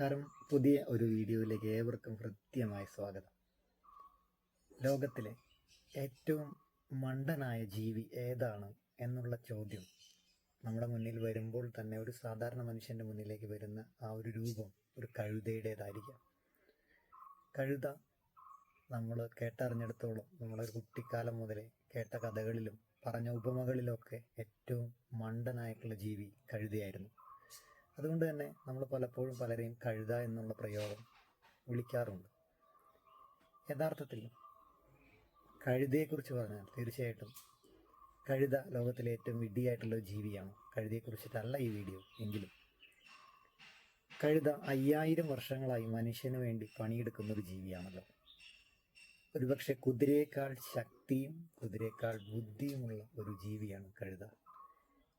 നമസ്കാരം. പുതിയ ഒരു വീഡിയോയിലേക്ക് ഏവർക്കും ഹൃദ്യമായ സ്വാഗതം. ലോകത്തിലെ ഏറ്റവും മണ്ടനായ ജീവി ഏതാണ് എന്നുള്ള ചോദ്യം നമ്മുടെ മുന്നിൽ വരുമ്പോൾ തന്നെ ഒരു സാധാരണ മനുഷ്യന്റെ മുന്നിലേക്ക് വരുന്ന ആ ഒരു രൂപം ഒരു കഴുതയുടേതായിരിക്കാം. കഴുത നമ്മൾ കേട്ടറിഞ്ഞിടത്തോളം നമ്മളൊരു കുട്ടിക്കാലം മുതലേ കേട്ട കഥകളിലും പറഞ്ഞ ഉപമകളിലൊക്കെ ഏറ്റവും മണ്ടനായിട്ടുള്ള ജീവി കഴുതയായിരുന്നു. അതുകൊണ്ട് തന്നെ നമ്മൾ പലപ്പോഴും പലരെയും കഴുത എന്നുള്ള പ്രയോഗം വിളിക്കാറുണ്ട്. യഥാർത്ഥത്തിൽ കഴുതയെക്കുറിച്ച് പറഞ്ഞാൽ തീർച്ചയായിട്ടും കഴുത ലോകത്തിലെ ഏറ്റവും വിഡ്ഢിയായിട്ടുള്ള ജീവിയാണ്. കഴുതയെക്കുറിച്ചിട്ടല്ല ഈ വീഡിയോ എങ്കിലും. കഴുത അയ്യായിരം വർഷങ്ങളായി മനുഷ്യന് വേണ്ടി പണിയെടുക്കുന്ന ഒരു ജീവിയാണല്ലോ. ഒരുപക്ഷെ കുതിരയേക്കാൾ ശക്തിയും കുതിരയേക്കാൾ ബുദ്ധിയുമുള്ള ഒരു ജീവിയാണ് കഴുത.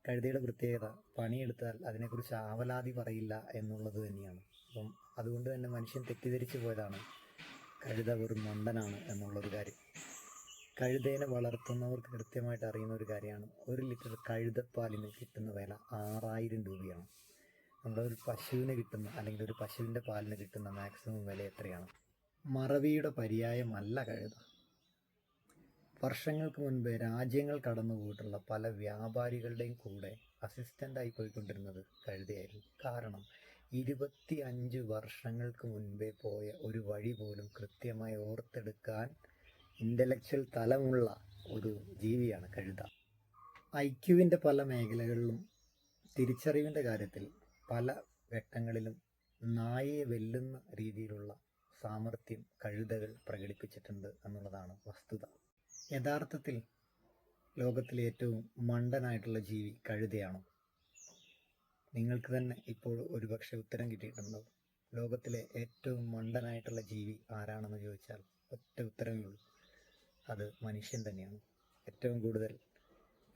കഴുതയുടെ പ്രത്യേകത പണിയെടുത്താൽ അതിനെക്കുറിച്ച് ആവലാതി പറയില്ല എന്നുള്ളത് തന്നെയാണ്. അപ്പം അതുകൊണ്ട് തന്നെ മനുഷ്യൻ തെറ്റിദ്ധരിച്ചു പോയതാണ്. കഴുത വെറും മണ്ടനാണ് എന്നുള്ളൊരു കാര്യം. കഴുതേനെ വളർത്തുന്നവർക്ക് കൃത്യമായിട്ട് അറിയുന്ന ഒരു കാര്യമാണ്. ഒരു ലിറ്റർ കഴുതപ്പാലിന് കിട്ടുന്ന വില ആറായിരം രൂപയാണ്. നമ്മുടെ ഒരു പശുവിന് കിട്ടുന്ന അല്ലെങ്കിൽ ഒരു പശുവിന്റെ പാലിന് കിട്ടുന്ന മാക്സിമം വില എത്രയാണ്? മറവിയുടെ പര്യായമല്ല കഴുത. വർഷങ്ങൾക്ക് മുൻപ് രാജ്യങ്ങൾ കടന്നു പോയിട്ടുള്ള പല വ്യാപാരികളുടെയും കൂടെ അസിസ്റ്റന്റായി പോയിക്കൊണ്ടിരുന്നത് കഴുതയായിരുന്നു. കാരണം ഇരുപത്തി അഞ്ച് വർഷങ്ങൾക്ക് മുൻപേ പോയ ഒരു വഴി പോലും കൃത്യമായി ഓർത്തെടുക്കാൻ ഇന്റലക്ച്വൽ തലമുള്ള ഒരു ജീവിയാണ് കഴുത. ഐക്യുവിന്റെ പല മേഖലകളിലും തിരിച്ചറിവിന്റെ കാര്യത്തിൽ പല ഘട്ടങ്ങളിലും നായയെ വെല്ലുന്ന രീതിയിലുള്ള സാമർഥ്യം കഴുതകൾ പ്രകടിപ്പിച്ചിട്ടുണ്ട് എന്നുള്ളതാണ് വസ്തുത. യഥാർത്ഥത്തിൽ ലോകത്തിലെ ഏറ്റവും മണ്ടനായിട്ടുള്ള ജീവി കഴുതയാണോ? നിങ്ങൾക്ക് തന്നെ ഇപ്പോൾ ഒരുപക്ഷെ ഉത്തരം കിട്ടിയിട്ടുണ്ടാവും. ലോകത്തിലെ ഏറ്റവും മണ്ടനായിട്ടുള്ള ജീവി ആരാണെന്ന് ചോദിച്ചാൽ ഒറ്റ ഉത്തരമേ ഉള്ളൂ. അത് മനുഷ്യൻ തന്നെയാണ്. ഏറ്റവും കൂടുതൽ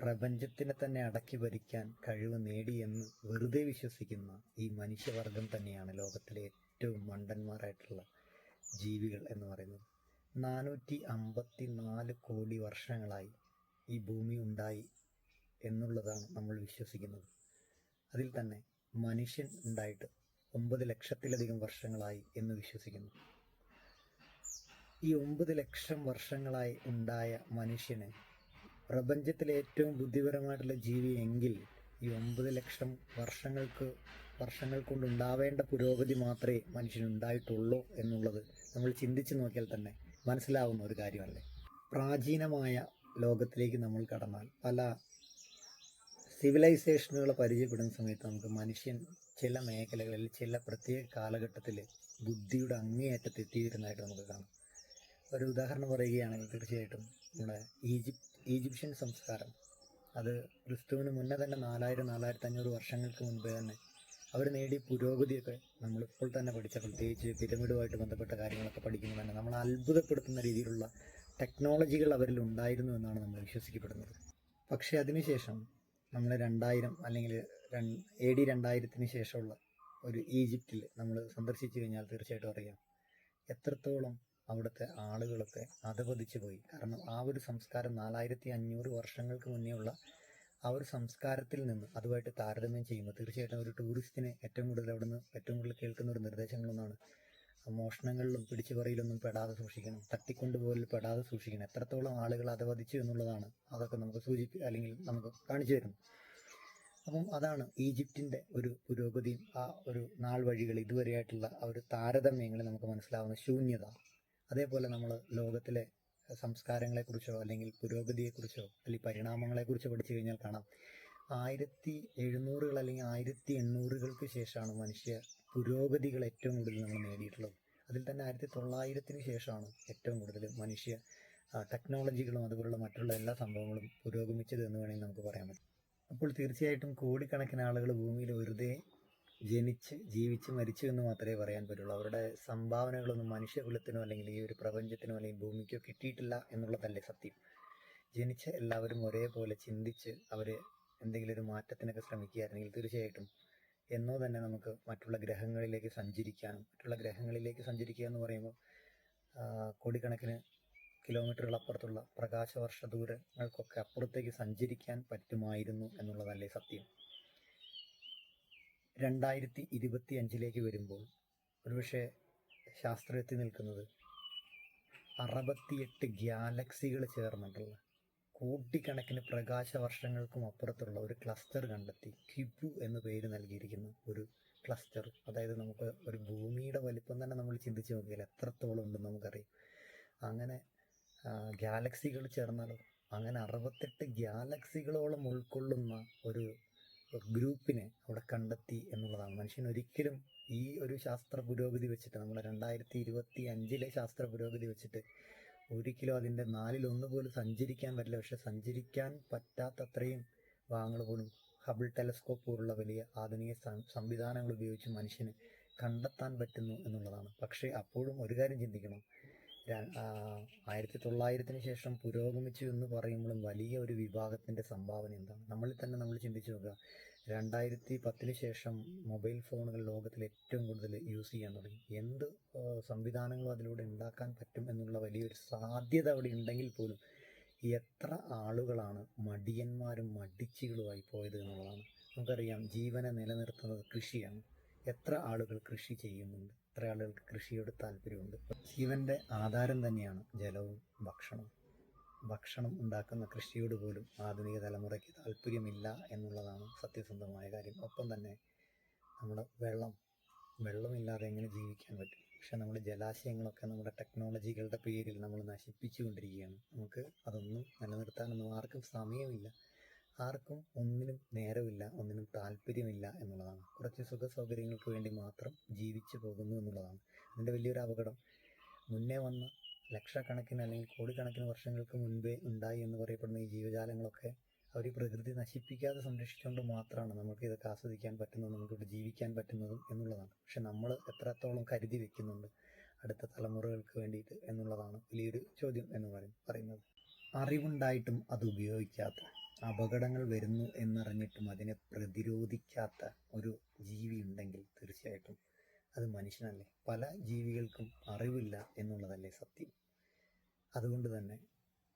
പ്രപഞ്ചത്തിനെ തന്നെ അടക്കി ഭരിക്കാൻ കഴിവ് നേടിയെന്ന് വെറുതെ വിശ്വസിക്കുന്ന ഈ മനുഷ്യവർഗം തന്നെയാണ് ലോകത്തിലെ ഏറ്റവും മണ്ടന്മാരായിട്ടുള്ള ജീവികൾ എന്ന് പറയുന്നത്. നാനൂറ്റി അമ്പത്തി നാല് കോടി വർഷങ്ങളായി ഈ ഭൂമി ഉണ്ടായി എന്നുള്ളതാണ് നമ്മൾ വിശ്വസിക്കുന്നത്. അതിൽ തന്നെ മനുഷ്യൻ ഉണ്ടായിട്ട് ഒമ്പത് ലക്ഷത്തിലധികം വർഷങ്ങളായി എന്ന് വിശ്വസിക്കുന്നു. ഈ ഒമ്പത് ലക്ഷം വർഷങ്ങളായി ഉണ്ടായ മനുഷ്യന് പ്രപഞ്ചത്തിലെ ഏറ്റവും ബുദ്ധിപരമായിട്ടുള്ള ജീവി എങ്കിൽ ഈ ഒമ്പത് ലക്ഷം വർഷങ്ങൾക്ക് വർഷങ്ങൾ കൊണ്ട് ഉണ്ടാവേണ്ട പുരോഗതി മാത്രമേ മനുഷ്യനുണ്ടായിട്ടുള്ളൂ എന്നുള്ളത് നമ്മൾ ചിന്തിച്ചു നോക്കിയാൽ തന്നെ മനസ്സിലാവുന്ന ഒരു കാര്യമല്ലേ? പ്രാചീനമായ ലോകത്തിലേക്ക് നമ്മൾ കടന്നാൽ പല സിവിലൈസേഷനുകളെ പരിചയപ്പെടുന്ന സമയത്ത് നമുക്ക് മനുഷ്യൻ ചില മേഖലകളിൽ ചില പ്രത്യേക കാലഘട്ടത്തിൽ ബുദ്ധിയുടെ അങ്ങേയറ്റത്ത് എത്തിയിരുന്നതായിട്ട് നമുക്ക് കാണാം. ഒരു ഉദാഹരണം പറയുകയാണെങ്കിൽ തീർച്ചയായിട്ടും നമ്മുടെ ഈജിപ്ത് ഈജിപ്ഷ്യൻ സംസ്കാരം. അത് ക്രിസ്തുവിന് മുന്നേ തന്നെ നാലായിരം നാലായിരത്തി അഞ്ഞൂറ് വർഷങ്ങൾക്ക് മുൻപേ തന്നെ അവർ നേടിയ പുരോഗതിയൊക്കെ നമ്മളിപ്പോൾ തന്നെ പഠിച്ച പ്രത്യേകിച്ച് പിരമിഡുമായിട്ട് ബന്ധപ്പെട്ട കാര്യങ്ങളൊക്കെ പഠിക്കുമ്പോൾ തന്നെ നമ്മൾ അത്ഭുതപ്പെടുത്തുന്ന രീതിയിലുള്ള ടെക്നോളജികൾ അവരിൽ ഉണ്ടായിരുന്നു എന്നാണ് നമ്മൾ വിശ്വസിക്കപ്പെടുന്നത്. പക്ഷേ അതിനുശേഷം നമ്മൾ രണ്ടായിരം അല്ലെങ്കിൽ എ ഡി രണ്ടായിരത്തിന് ശേഷമുള്ള ഒരു ഈജിപ്തിൽ നമ്മൾ സന്ദർശിച്ചു കഴിഞ്ഞാൽ തീർച്ചയായിട്ടും അറിയാം. എത്രത്തോളം അവിടുത്തെ ആളുകളൊക്കെ അധപതിച്ചു പോയി കാരണം ആ ഒരു സംസ്കാരം നാലായിരത്തി അഞ്ഞൂറ് വർഷങ്ങൾക്ക് മുന്നേ ഉള്ള ആ ഒരു സംസ്കാരത്തിൽ നിന്ന് അതുമായിട്ട് താരതമ്യം ചെയ്യുമ്പോൾ തീർച്ചയായിട്ടും ഒരു ടൂറിസ്റ്റിനെ ഏറ്റവും കൂടുതൽ അവിടെ നിന്ന് ഏറ്റവും കൂടുതൽ കേൾക്കുന്ന ഒരു നിർദ്ദേശങ്ങളൊന്നാണ്. മോഷണങ്ങളിലും പിടിച്ചുപറിയിലൊന്നും പെടാതെ സൂക്ഷിക്കണം. തട്ടിക്കൊണ്ടുപോകലിൽ പെടാതെ സൂക്ഷിക്കണം. എത്രത്തോളം ആളുകൾ അധവധിച്ചു എന്നുള്ളതാണ് അതൊക്കെ നമുക്ക് സൂചിപ്പി അല്ലെങ്കിൽ നമുക്ക് കാണിച്ചു തരുന്നത്. അപ്പം അതാണ് ഈജിപ്തിന്റെ ഒരു പുരോഗതിയും ആ ഒരു നാൾ വഴികൾ ഇതുവരെയായിട്ടുള്ള ആ ഒരു താരതമ്യങ്ങൾ നമുക്ക് മനസ്സിലാവുന്ന ശൂന്യത. അതേപോലെ നമ്മൾ ലോകത്തിലെ സംസ്കാരങ്ങളെക്കുറിച്ചോ അല്ലെങ്കിൽ പുരോഗതിയെക്കുറിച്ചോ അല്ലെങ്കിൽ പരിണാമങ്ങളെക്കുറിച്ചോ പഠിച്ചു കഴിഞ്ഞാൽ കാണാം. ആയിരത്തി എഴുന്നൂറുകൾ അല്ലെങ്കിൽ ആയിരത്തി എണ്ണൂറുകൾക്ക് ശേഷമാണ് മനുഷ്യ പുരോഗതികൾ ഏറ്റവും കൂടുതൽ നമ്മൾ നേടിയിട്ടുള്ളത്. അതിൽ തന്നെ ആയിരത്തി തൊള്ളായിരത്തിന് ശേഷമാണ് ഏറ്റവും കൂടുതൽ മനുഷ്യ ടെക്നോളജികളും അതുപോലുള്ള മറ്റുള്ള എല്ലാ സംഭവങ്ങളും പുരോഗമിച്ചത് എന്ന് വേണമെങ്കിൽ നമുക്ക് പറയാൻ പറ്റും. അപ്പോൾ തീർച്ചയായിട്ടും കോടിക്കണക്കിന് ആളുകൾ ഭൂമിയിൽ വെറുതെ ജനിച്ച് ജീവിച്ച് മരിച്ചു എന്ന് മാത്രമേ പറയാൻ പറ്റുള്ളൂ. അവരുടെ സംഭാവനകളൊന്നും മനുഷ്യകുലത്തിനോ അല്ലെങ്കിൽ ഈ ഒരു പ്രപഞ്ചത്തിനോ അല്ലെങ്കിൽ ഭൂമിക്കോ കിട്ടിയിട്ടില്ല എന്നുള്ളതല്ലേ സത്യം. ജനിച്ച എല്ലാവരും ഒരേപോലെ ചിന്തിച്ച് അവർ എന്തെങ്കിലും ഒരു മാറ്റത്തിനൊക്കെ ശ്രമിക്കുകയായിരുന്നെങ്കിൽ തീർച്ചയായിട്ടും എന്നോ തന്നെ നമുക്ക് മറ്റുള്ള ഗ്രഹങ്ങളിലേക്ക് സഞ്ചരിക്കാനും മറ്റുള്ള ഗ്രഹങ്ങളിലേക്ക് സഞ്ചരിക്കുക എന്ന് പറയുമ്പോൾ കോടിക്കണക്കിന് കിലോമീറ്ററുകൾ അപ്പുറത്തുള്ള പ്രകാശവർഷ ദൂരങ്ങൾക്കൊക്കെ അപ്പുറത്തേക്ക് സഞ്ചരിക്കാൻ പറ്റുമായിരുന്നു എന്നുള്ളതല്ലേ സത്യം. രണ്ടായിരത്തി ഇരുപത്തി അഞ്ചിലേക്ക് വരുമ്പോൾ ഒരുപക്ഷെ ശാസ്ത്രത്തിൽ നിൽക്കുന്നത് അറുപത്തിയെട്ട് ഗ്യാലക്സികൾ ചേർന്നിട്ടുള്ള കോടിക്കണക്കിന് പ്രകാശ വർഷങ്ങൾക്കും അപ്പുറത്തുള്ള ഒരു ക്ലസ്റ്റർ കണ്ടെത്തി കിബു എന്ന് പേര് നൽകിയിരിക്കുന്ന ഒരു ക്ലസ്റ്റർ. അതായത് നമുക്ക് ഒരു ഭൂമിയുടെ വലിപ്പം തന്നെ നമ്മൾ ചിന്തിച്ച് നോക്കിയാൽ എത്രത്തോളം ഉണ്ടെന്ന് നമുക്കറിയാം. അങ്ങനെ ഗാലക്സികൾ ചേർന്നാലോ അങ്ങനെ അറുപത്തെട്ട് ഗാലക്സികളോളം ഉൾക്കൊള്ളുന്ന ഒരു ഗ്രൂപ്പിനെ അവിടെ കണ്ടെത്തി എന്നുള്ളതാണ്. മനുഷ്യൻ ഒരിക്കലും ഈ ഒരു ശാസ്ത്ര പുരോഗതി വെച്ചിട്ട് നമ്മൾ രണ്ടായിരത്തി ഇരുപത്തി അഞ്ചിലെ ശാസ്ത്ര പുരോഗതി വെച്ചിട്ട് ഒരിക്കലും അതിന്റെ നാലിലൊന്ന് പോലും സഞ്ചരിക്കാൻ പറ്റില്ല. പക്ഷെ സഞ്ചരിക്കാൻ പറ്റാത്തത്രയും ഭാഗങ്ങൾ പോലും ഹബിൾ ടെലസ്കോപ്പ് പോലുള്ള വലിയ ആധുനിക സംവിധാനങ്ങൾ ഉപയോഗിച്ച് മനുഷ്യന് കണ്ടെത്താൻ പറ്റുന്നു എന്നുള്ളതാണ്. പക്ഷേ അപ്പോഴും ഒരു കാര്യം ചിന്തിക്കണം. ആയിരത്തി തൊള്ളായിരത്തിന് ശേഷം പുരോഗമിച്ചു എന്ന് പറയുമ്പോഴും വലിയ ഒരു വിഭാഗത്തിന്റെ സംഭാവന എന്താണ്? നമ്മളിൽ തന്നെ നമ്മൾ ചിന്തിച്ചു നോക്കുക. രണ്ടായിരത്തി പത്തിന് ശേഷം മൊബൈൽ ഫോണുകൾ ലോകത്തിൽ ഏറ്റവും കൂടുതൽ യൂസ് ചെയ്യാൻ തുടങ്ങി. എന്ത് സംവിധാനങ്ങളും അതിലൂടെ ഉണ്ടാക്കാൻ പറ്റും എന്നുള്ള വലിയൊരു സാധ്യത അവിടെ ഉണ്ടെങ്കിൽ പോലും എത്ര ആളുകളാണ് മടിയന്മാരും മടിച്ചികളുമായി പോയത് എന്നുള്ളതാണ്. നമുക്കറിയാം ജീവനെ നിലനിർത്തുന്നത് കൃഷിയാണ്. എത്ര ആളുകൾ കൃഷി ചെയ്യുന്നുണ്ട്? എത്ര ആളുകൾക്ക് കൃഷിയോട് താല്പര്യമുണ്ട്? ജീവന്റെ ആധാരം തന്നെയാണ് ജലവും ഭക്ഷണവും. ഭക്ഷണം ഉണ്ടാക്കുന്ന കൃഷിയോട് പോലും ആധുനിക തലമുറയ്ക്ക് താല്പര്യമില്ല എന്നുള്ളതാണ് സത്യസന്ധമായ കാര്യം. ഒപ്പം തന്നെ നമ്മുടെ വെള്ളം വെള്ളമില്ലാതെ എങ്ങനെ ജീവിക്കാൻ പറ്റും? പക്ഷെ നമ്മുടെ ജലാശയങ്ങളൊക്കെ നമ്മുടെ ടെക്നോളജികളുടെ പേരിൽ നമ്മൾ നശിപ്പിച്ചുകൊണ്ടിരിക്കുകയാണ്. നമുക്ക് അതൊന്നും നിലനിർത്താനൊന്നും ആർക്കും സമയമില്ല. ആർക്കും ഒന്നിനും നേരമില്ല ഒന്നിനും താല്പര്യമില്ല എന്നുള്ളതാണ്. കുറച്ച് സുഖ സൗകര്യങ്ങൾക്ക് വേണ്ടി മാത്രം ജീവിച്ചു പോകുന്നു എന്നുള്ളതാണ്. അതിന്റെ വലിയൊരു അപകടം. മുന്നേ വന്ന ലക്ഷക്കണക്കിന് അല്ലെങ്കിൽ കോടിക്കണക്കിന് വർഷങ്ങൾക്ക് മുൻപേ ഉണ്ടായി എന്ന് പറയപ്പെടുന്ന ഈ ജീവജാലങ്ങളൊക്കെ അവർ പ്രകൃതി നശിപ്പിക്കാതെ സംരക്ഷിച്ചുകൊണ്ട് മാത്രമാണ് നമുക്ക് ഇതൊക്കെ ആസ്വദിക്കാൻ പറ്റുന്നതും നമുക്കിവിടെ ജീവിക്കാൻ പറ്റുന്നതും എന്നുള്ളതാണ്. പക്ഷെ നമ്മൾ എത്രത്തോളം കരുതി വെക്കുന്നുണ്ട് അടുത്ത തലമുറകൾക്ക് വേണ്ടിയിട്ട് എന്നുള്ളതാണ് വലിയൊരു ചോദ്യം എന്ന് പറയും പറയുന്നത്. അറിവുണ്ടായിട്ടും അത് ഉപയോഗിക്കാത്ത അപകടങ്ങൾ വരുന്നു എന്നറിഞ്ഞിട്ടും അതിനെ പ്രതിരോധിക്കാത്ത ഒരു ജീവി ഉണ്ടെങ്കിൽ തീർച്ചയായിട്ടും അത് മനുഷ്യനല്ലേ. പല ജീവികൾക്കും അറിവില്ല എന്നുള്ളതല്ലേ സത്യം. അതുകൊണ്ട് തന്നെ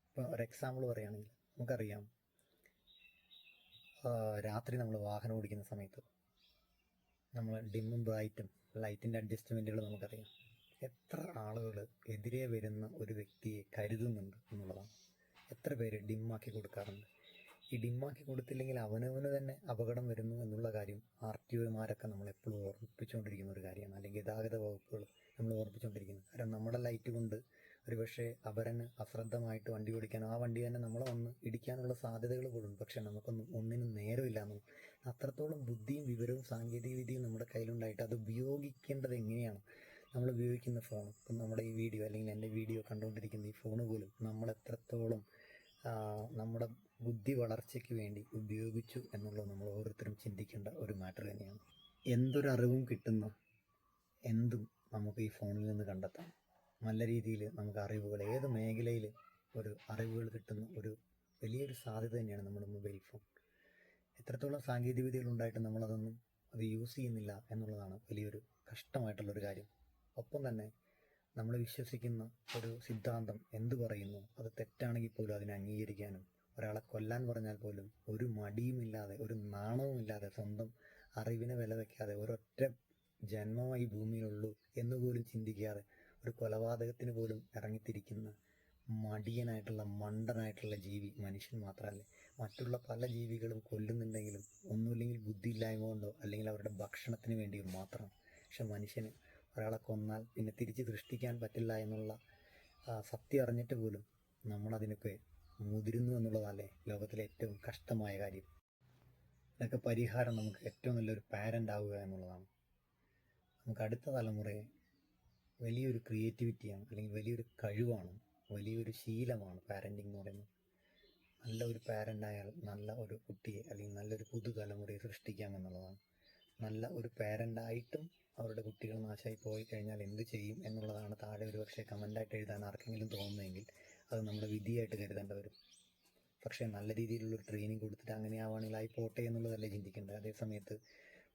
ഇപ്പോൾ ഒരു എക്സാമ്പിൾ പറയുകയാണെങ്കിൽ നമുക്കറിയാം. രാത്രി നമ്മൾ വാഹനം ഓടിക്കുന്ന സമയത്ത് നമ്മൾ ഡിമ്മും ബ്രൈറ്റും ലൈറ്റിന്റെ അഡ്ജസ്റ്റ്മെന്റുകൾ നമുക്കറിയാം. എത്ര ആളുകൾ എതിരെ വരുന്ന ഒരു വ്യക്തിയെ കരുതുന്നുണ്ട് എന്നുള്ളതാണ്. എത്ര പേര് ഡിമ്മാക്കി കൊടുക്കാറുണ്ട്? ഈ ഡിമ്മാക്കി കൊടുത്തില്ലെങ്കിൽ അവനവന് തന്നെ അപകടം വരുന്നു എന്നുള്ള കാര്യം ആർ ടി ഒമാരൊക്കെ നമ്മളെപ്പോഴും ഓർമ്മിപ്പിച്ചുകൊണ്ടിരിക്കുന്ന ഒരു കാര്യമാണ്. അല്ലെങ്കിൽ ഗതാഗത വകുപ്പുകൾ നമ്മൾ ഓർമ്മിപ്പിച്ചുകൊണ്ടിരിക്കുന്നത് കാരണം നമ്മുടെ ലൈറ്റ് കൊണ്ട് ഒരു പക്ഷേ അപരന് അശ്രദ്ധമായിട്ട് വണ്ടി ഓടിക്കാൻ ആ വണ്ടി തന്നെ നമ്മളെ വന്ന് ഇടിക്കാനുള്ള സാധ്യതകൾ പോലും പക്ഷെ നമുക്കൊന്നും ഒന്നിനും നേരമില്ലാന്നും അത്രത്തോളം ബുദ്ധിയും വിവരവും സാങ്കേതിക വിദ്യയും നമ്മുടെ കയ്യിലുണ്ടായിട്ട് അത് ഉപയോഗിക്കേണ്ടത് എങ്ങനെയാണ്? നമ്മൾ ഉപയോഗിക്കുന്ന ഫോൺ ഇപ്പം നമ്മുടെ ഈ വീഡിയോ അല്ലെങ്കിൽ എന്റെ വീഡിയോ കണ്ടുകൊണ്ടിരിക്കുന്ന ഈ ഫോൺ പോലും നമ്മൾ എത്രത്തോളം നമ്മുടെ ബുദ്ധി വളർച്ചയ്ക്ക് വേണ്ടി ഉപയോഗിച്ചു എന്നുള്ളത് നമ്മൾ ഓരോരുത്തരും ചിന്തിക്കേണ്ട ഒരു മാറ്റർ തന്നെയാണ്. എന്തൊരറിവും കിട്ടുന്ന എന്തും നമുക്ക് ഈ ഫോണിൽ നിന്ന് കണ്ടെത്താം. നല്ല രീതിയിൽ നമുക്ക് അറിവുകൾ ഏത് മേഖലയിൽ ഒരു അറിവുകൾ കിട്ടുന്ന ഒരു വലിയൊരു സാധ്യത തന്നെയാണ് നമ്മുടെ മൊബൈൽ ഫോൺ. എത്രത്തോളം സാങ്കേതിക വിദ്യകൾ ഉണ്ടായിട്ട് നമ്മളതൊന്നും അത് യൂസ് ചെയ്യുന്നില്ല എന്നുള്ളതാണ് വലിയൊരു കഷ്ടമായിട്ടുള്ളൊരു കാര്യം. ഒപ്പം തന്നെ നമ്മൾ വിശ്വസിക്കുന്ന ഒരു സിദ്ധാന്തം എന്തു പറയുന്നു? അത് തെറ്റാണെങ്കിൽ പോലും അതിനെ അംഗീകരിക്കാനും ഒരാളെ കൊല്ലാൻ പറഞ്ഞാൽ പോലും ഒരു മടിയുമില്ലാതെ ഒരു നാണവുമില്ലാതെ സ്വന്തം അറിവിനെ വില വയ്ക്കാതെ ഒരൊറ്റ ജന്മമായി ഭൂമിയിലുള്ളൂ എന്ന് പോലും ചിന്തിക്കാതെ ഒരു കൊലപാതകത്തിന് പോലും ഇറങ്ങിത്തിരിക്കുന്ന മടിയനായിട്ടുള്ള മണ്ടനായിട്ടുള്ള ജീവി മനുഷ്യൻ മാത്രമല്ല. മറ്റുള്ള പല ജീവികളും കൊല്ലുന്നുണ്ടെങ്കിലും ഒന്നുമില്ലെങ്കിൽ ബുദ്ധിയില്ലായ്മ കൊണ്ടോ അല്ലെങ്കിൽ അവരുടെ ഭക്ഷണത്തിന് വേണ്ടിയോ മാത്രം. പക്ഷെ മനുഷ്യന് ഒരാളെ കൊന്നാൽ പിന്നെ തിരിച്ച് സൃഷ്ടിക്കാൻ പറ്റില്ല എന്നുള്ള സത്യം അറിഞ്ഞിട്ട് പോലും നമ്മളതിനൊക്കെ മുതിരുന്നു എന്നുള്ളതല്ലേ ലോകത്തിലെ ഏറ്റവും കഷ്ടമായ കാര്യം. ഇതൊക്കെ പരിഹാരം നമുക്ക് ഏറ്റവും നല്ലൊരു പാരന്റ് ആവുക എന്നുള്ളതാണ്. നമുക്ക് അടുത്ത തലമുറയെ വലിയൊരു ക്രിയേറ്റിവിറ്റിയാണ് അല്ലെങ്കിൽ വലിയൊരു കഴിവാണ് വലിയൊരു ശീലമാണ് പാരന്റിങ് എന്ന് പറയുന്നത്. നല്ല ഒരു പാരന്റ് ആയാൽ നല്ല ഒരു കുട്ടിയെ അല്ലെങ്കിൽ നല്ലൊരു പുതുതലമുറയെ സൃഷ്ടിക്കാം എന്നുള്ളതാണ്. നല്ല ഒരു പേരന്റായിട്ടും അവരുടെ കുട്ടികൾ നാശമായി പോയി കഴിഞ്ഞാൽ എന്ത് ചെയ്യും എന്നുള്ളതാണ് താഴെ ഒരു പക്ഷേ കമന്റായിട്ട് എഴുതാൻ ആർക്കെങ്കിലും തോന്നുന്നതെങ്കിൽ അത് നമ്മുടെ വിധിയായിട്ട് കരുതേണ്ട വരും. പക്ഷേ നല്ല രീതിയിലുള്ളൊരു ട്രെയിനിങ് കൊടുത്തിട്ട് അങ്ങനെ ആവുകയാണെങ്കിൽ ആയി പോട്ടെ എന്നുള്ളതല്ലേ ചിന്തിക്കേണ്ടത്. അതേ സമയത്ത്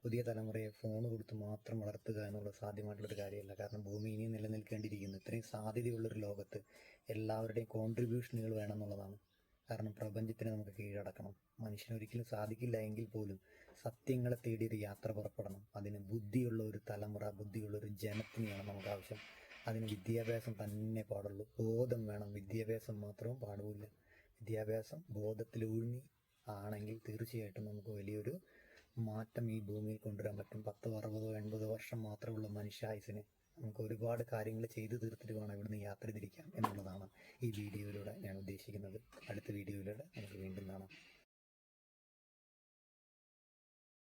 പുതിയ തലമുറയെ ഫോൺ കൊടുത്ത് മാത്രം വളർത്തുക എന്നുള്ളത് സാധ്യമായിട്ടുള്ളൊരു കാര്യമല്ല. കാരണം ഭൂമി ഇനിയും നിലനിൽക്കേണ്ടിയിരിക്കുന്നു. ഇത്രയും സാധ്യതയുള്ളൊരു ലോകത്ത് എല്ലാവരുടെയും കോൺട്രിബ്യൂഷനുകൾ വേണമെന്നുള്ളതാണ് കാരണം പ്രപഞ്ചത്തിനെ നമുക്ക് കീഴടക്കണം. മനുഷ്യനൊരിക്കലും സാധിക്കില്ല എങ്കിൽ പോലും സത്യങ്ങളെ തേടി ഒരു യാത്ര പുറപ്പെടണം. അതിന് ബുദ്ധിയുള്ള ഒരു തലമുറ ബുദ്ധിയുള്ള ഒരു ജനത്തിനെയാണ് നമുക്ക് ആവശ്യം. അതിന് വിദ്യാഭ്യാസം തന്നെ പാടുള്ളൂ. ബോധം വേണം. വിദ്യാഭ്യാസം മാത്രവും പാടുകയില്ല വിദ്യാഭ്യാസം ബോധത്തിലൂന്നി ആണെങ്കിൽ തീർച്ചയായിട്ടും നമുക്ക് വലിയൊരു മാറ്റം ഈ ഭൂമിയിൽ കൊണ്ടുവരാൻ പറ്റും. പത്തോ അറുപതോ എൺപതോ വർഷം മാത്രമുള്ള മനുഷ്യായുസിന് നമുക്ക് ഒരുപാട് കാര്യങ്ങൾ ചെയ്തു തീർത്തിട്ട് വേണം ഇവിടുന്ന് യാത്ര തിരിക്കാം എന്നുള്ളതാണ് ഈ വീഡിയോയിലൂടെ ഞാൻ ഉദ്ദേശിക്കുന്നത്. അടുത്ത വീഡിയോയിലൂടെ നമുക്ക് വീണ്ടും കാണാം.